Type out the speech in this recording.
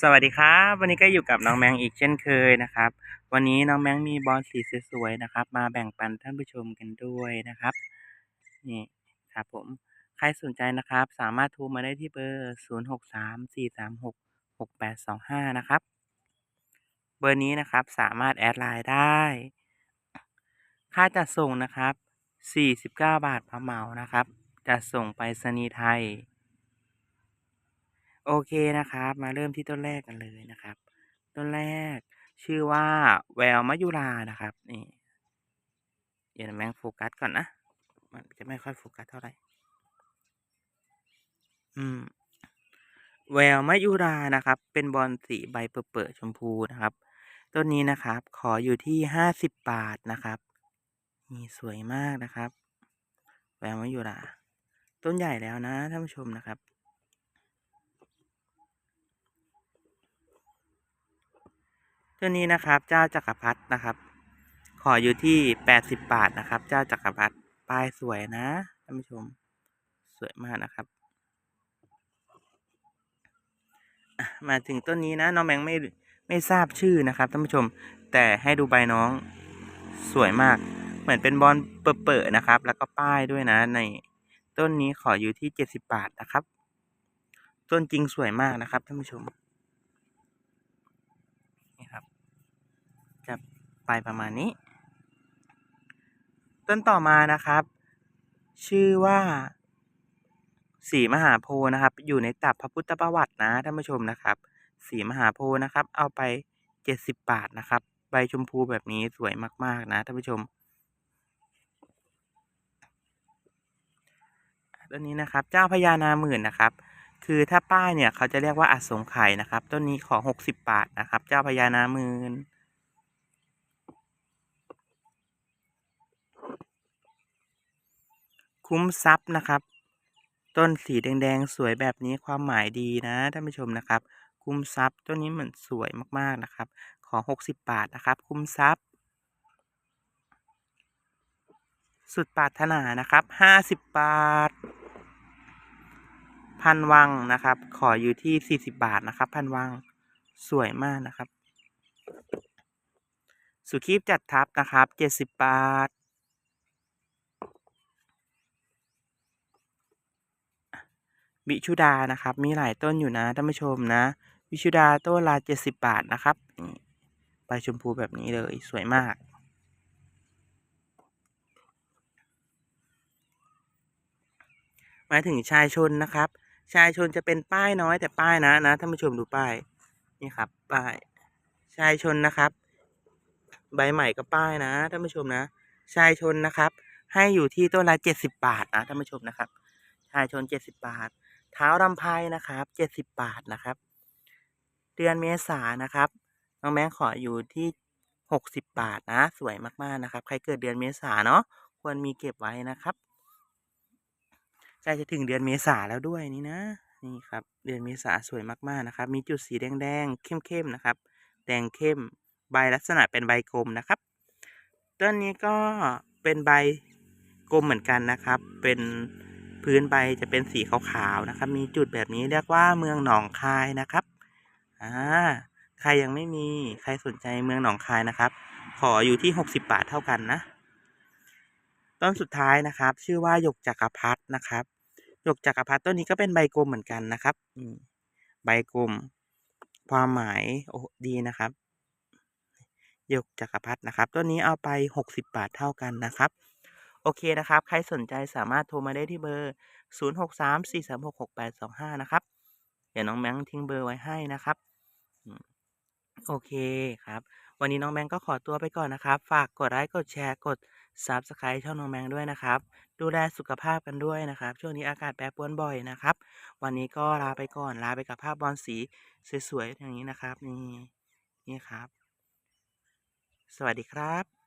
สวัสดีครับ วันนี้ก็อยู่กับน้องแมงอีกเช่นเคยนะครับ วันนี้น้องแมงมีบอลสีสวยๆนะครับ มาแบ่งปันท่านผู้ชมกันด้วยนะครับนี่ครับผมใครสนใจนะครับ สามารถโทรมาได้ที่เบอร์ 0634366825 นะครับ เบอร์นี้นะครับสามารถแอดไลน์ได้ ค่าจัดส่งนะครับ 49 บาทพร้อเหมานะครับจัดส่งไปรษณีไทย โอเคนะครับ มาเริ่มที่ต้นแรกกันเลยนะครับ ต้นแรกชื่อว่าแววมะยุรานะครับ นี่ เดี๋ยวแม่งโฟกัสก่อนนะ มันจะไม่ค่อยโฟกัสเท่าไหร่ อืม แววมะยุรานะครับ เป็นบอลสีใบเปิดๆชมพูนะครับ ต้นนี้นะครับ ขออยู่ที่ห้าสิบบาทนะครับ นี่สวยมากนะครับ แววมะยุรา ต้นใหญ่แล้วนะท่านผู้ชมนะครับ ตัวนี้นะครับ เจ้าจักรพรรดินะครับ ขออยู่ที่แปดสิบบาทนะครับ เจ้าจักรพรรดิป้ายสวยนะท่านผู้ชม สวยมากนะครับมาถึงต้นนี้นะน้องแบงไม่ไม่ทราบชื่อนะครับท่านผู้ชม แต่ให้ดูใบน้องสวยมาก เหมือนเป็นบอลเปิดๆนะครับ แล้วก็ป้ายด้วยนะ ในต้นนี้ขออยู่ที่เจ็ดสิบบาทนะครับ ต้นจริงสวยมากนะครับท่านผู้ชมนี่ครับ จะ ไปประมาณนี้ ต้นต่อมานะครับ ชื่อว่าสีมหาโพธิ์นะครับ อยู่ในตับพระพุทธประวัตินะท่านผู้ชมนะครับสีมหาโพธิ์นะครับ เอาไปเจ็ดสิบบาทนะครับ ใบชมพูแบบนี้สวยมาก ๆ นะท่านผู้ชมต้นนี้นะครับ เจ้าพญานาหมื่นนะครับ คือถ้าป้ายเนี่ยเขาจะเรียกว่าอสงไขยนะครับ ต้นนี้ขอหกสิบบาทนะครับ เจ้าพญานาหมื่น คุ้มทรัพย์นะครับ ต้นสีแดงๆ สวยแบบนี้ความหมายดีนะท่านผู้ชมนะครับ คุ้มทรัพย์ต้นนี้เหมือนสวยมากๆนะครับ ขอหกสิบบาทนะครับ คุ้มทรัพย์ สุดปรารถนานะครับห้าสิบบาท พันวังนะครับ ขออยู่ที่สี่สิบบาทนะครับ พันวังสวยมากนะครับ สุขีบจัดทับนะครับเจ็ดสิบบาท วิชุดานะครับ มีหลายต้นอยู่นะท่านผู้ชมนะ วิชุดาต้นละเจ็ดสิบบาทนะครับนี่ใบชมพูแบบนี้เลยสวยมากมาถึงชายชนนะครับ ชายชนจะเป็นป้ายน้อยแต่ป้ายนะนะท่านผู้ชมดูป้ายนี่ครับ ป้าย ชายชนนะครับ ใบใหม่ก็ป้ายนะท่านผู้ชมนะ ชายชนนะครับ ให้อยู่ที่ต้นละเจ็ดสิบบาทนะท่านผู้ชมนะครับ ชายชนเจ็ดสิบบาท เท้ารำไพนะครับเจ็ดสิบบาทนะครับ เดือนเมษานะครับ น้องแมงขออยู่ที่หกสิบบาทนะ สวยมากๆนะครับ ใครเกิดเดือนเมษาเนาะควรมีเก็บไว้นะครับใกล้จะถึงเดือนเมษาแล้วด้วยนี่นะนี่ครับ เดือนเมษาสวยมากๆนะครับ มีจุดสีแดงๆเข้มๆนะครับ แดงเข้มใบลักษณะเป็นใบกลมนะครับต้นนี้ก็เป็นใบกลมเหมือนกันนะครับ เป็น พื้นใบจะเป็นสีขาวๆนะครับ มีจุดแบบนี้เรียกว่าเมืองหนองคายนะครับอ่าใครยังไม่มีใครสนใจเมืองหนองคายนะครับ ขออยู่ที่หกสิบาทเท่ากันนะ ต้นสุดท้ายนะครับ ชื่อว่าหยกจักรพรรดินะครับหยกจักรพรรดิต้นนี้ก็เป็นใบกลมเหมือนกันนะครับใบกลม ความหมายโอ้ดีนะครับหยกจักรพรรดินะครับต้นนี้เอาไปหกสิบาทเท่ากันนะครับ โอเคนะครับ ใครสนใจสามารถโทรมาได้ที่เบอร์ศูนย์หกสามสี่สามหกหกแปดสองห้านะครับ เดี๋ยวน้องแบงค์ทิ้งเบอร์ไว้ให้นะครับโอเคครับ วันนี้น้องแบงค์ก็ขอตัวไปก่อนนะครับ ฝากกดไลค์กดแชร์กด Subscribe ช่องน้องแบงค์ด้วยนะครับ ดูแลสุขภาพกันด้วยนะครับ ช่วงนี้อากาศแปรปรวนบ่อยนะครับ วันนี้ก็ลาไปก่อนลาไปกับภาพบอลสีสวยๆอย่างนี้นะครับ นี่นี่ครับ สวัสดีครับ